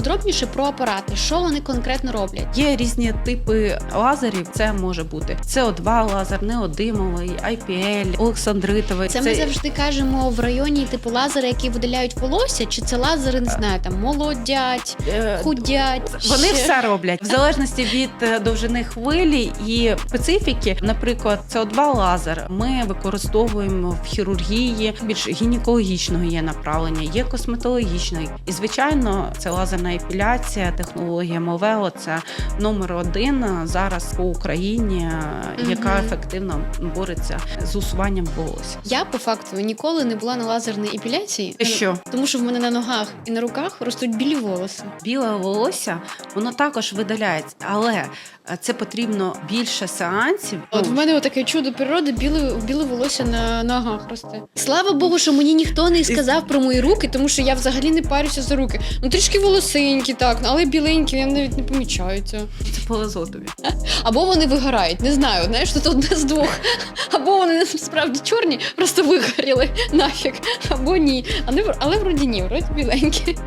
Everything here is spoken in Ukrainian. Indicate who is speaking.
Speaker 1: Подробніше про апарати, що вони конкретно роблять.
Speaker 2: Є різні типи лазерів. Це може бути СО2 лазер, неодимовий, IPL, олександритовий.
Speaker 1: Це ми завжди кажемо в районі типу лазери, які видаляють волосся, чи це лазери, не знаю, там молодять,
Speaker 2: е,
Speaker 1: худять.
Speaker 2: Вони
Speaker 1: ще-
Speaker 2: все роблять в залежності від е, довжини хвилі і специфіки. Наприклад, СО2 лазер ми використовуємо в хірургії більш гінекологічного є направлення, є косметологічний. І звичайно, це лазерна епіляція, технологія Мовело. Це номер один зараз по Україні, яка ефективно бореться з усуванням волосся.
Speaker 1: Я по факту ніколи не була на лазерній епіляції,
Speaker 2: Що
Speaker 1: тому що в мене на ногах і на руках ростуть білі волоси.
Speaker 2: біле волосся, воно також видаляється, але е, це потрібно більше сеансів.
Speaker 1: От в мене таке чудо природи, біле, біле волосся на ногах росте. Слава Богу, що мені ніхто не сказав про мої руки, тому що я взагалі не парюся за руки. Ну трішки волосинькі, так, але біленькі, я навіть не помічаю цього.
Speaker 2: це повезло.
Speaker 1: Або вони вигорають, не знаю, знаєш, тут одне з двох. Або вони насправді чорні, просто вигоріли нафіг, або ні. Але, але вроді ні, вроді біленькі.